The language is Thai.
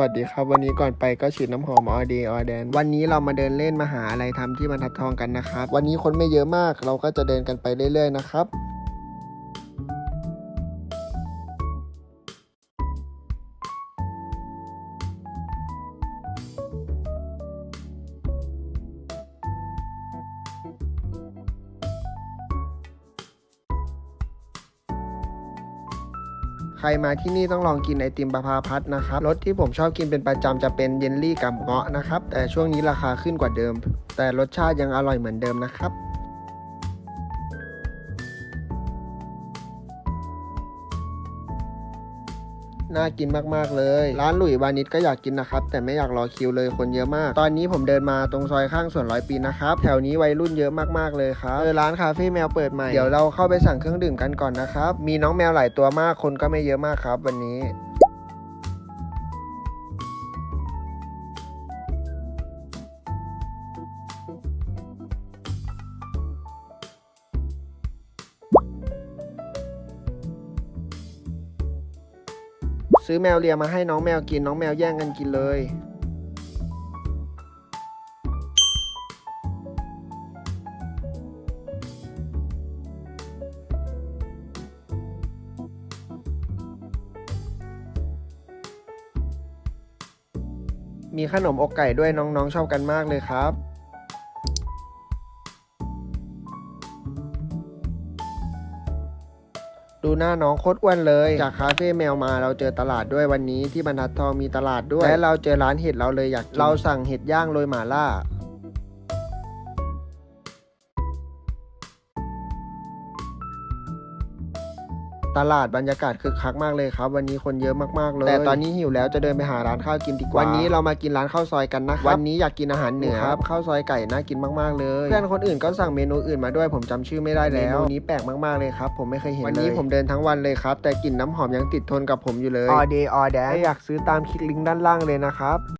วัสดีครับ วันนี้ก่อนไปก็ฉีดน้ำหอมออเดออแดน วันนี้เรามาเดินเล่นมาหาอะไรทำที่บรรทัดทองกันนะครับ วันนี้คนไม่เยอะมากเราก็จะเดินกันไปเรื่อยๆนะครับ รมาที่นี่ต้องลองกินไอติมประพาพัฒน์นะครับรสที่ผมชอบกินเป็นประจำจะเป็นเยลลี่กับเงาะนะครับแต่ช่วงนี้ราคาขึ้นกว่าเดิม แต่รสชาติยังอร่อยเหมือนเดิมนะครับ น่ากินมากๆเลย ร้านหลุยวานิชก็อยากกินนะครับ แต่ไม่อยากรอคิวเลยคนเยอะมาก ตอนนี้ผมเดินมาตรงซอยข้างสวนร้อยปีนะครับ แถวนี้วัยรุ่นเยอะมากๆเลยครับเออร้านคาเฟ่แมวเปิดใหม่เดี๋ยวเราเข้าไปสั่งเครื่องดื่มกันก่อนนะครับ มีน้องแมวหลายตัวมากคนก็ไม่เยอะมากครับ วันนี้ ซื้อแมวเลียมาให้น้องแมวกินน้องแมวแย่งกันกินเลยมีขนมอกไก่ด้วยน้องๆชอบกันมากเลยครับ ดูหน้าน้องโคตรอ้วนเลย จากคาเฟ่แมวมาเราเจอตลาดด้วยวันนี้ที่บรรทัดทองมีตลาดด้วย และเราเจอร้านเห็ดเราเลยอยากกินเราสั่งเห็ดย่างโรยหม่าล่า ตลาดบรรยากาศคึกคักมากเลยครับ วันนี้คนเยอะมากๆเลยแต่ตอนนี้หิวแล้วจะเดินไปหาร้านข้าวกินดีกว่าวันนี้เรามากินร้านข้าวซอยกันนะครับวันนี้อยากกินอาหารเหนือครับข้าวซอยไก่น่ากินมากๆเลยเพื่อนคนอื่นก็สั่งเมนูอื่นมาด้วยผมจำชื่อไม่ได้แล้วเมนูนี้แปลกมากๆเลยครับผมไม่เคยเห็นเลยวันนี้ผมเดินทั้งวันเลยครับแต่กลิ่นน้ำหอมยังติดทนกับผมอยู่เลย all day all day อยากซื้อตามคลิกลิงก์ด้านล่างเลยนะครับ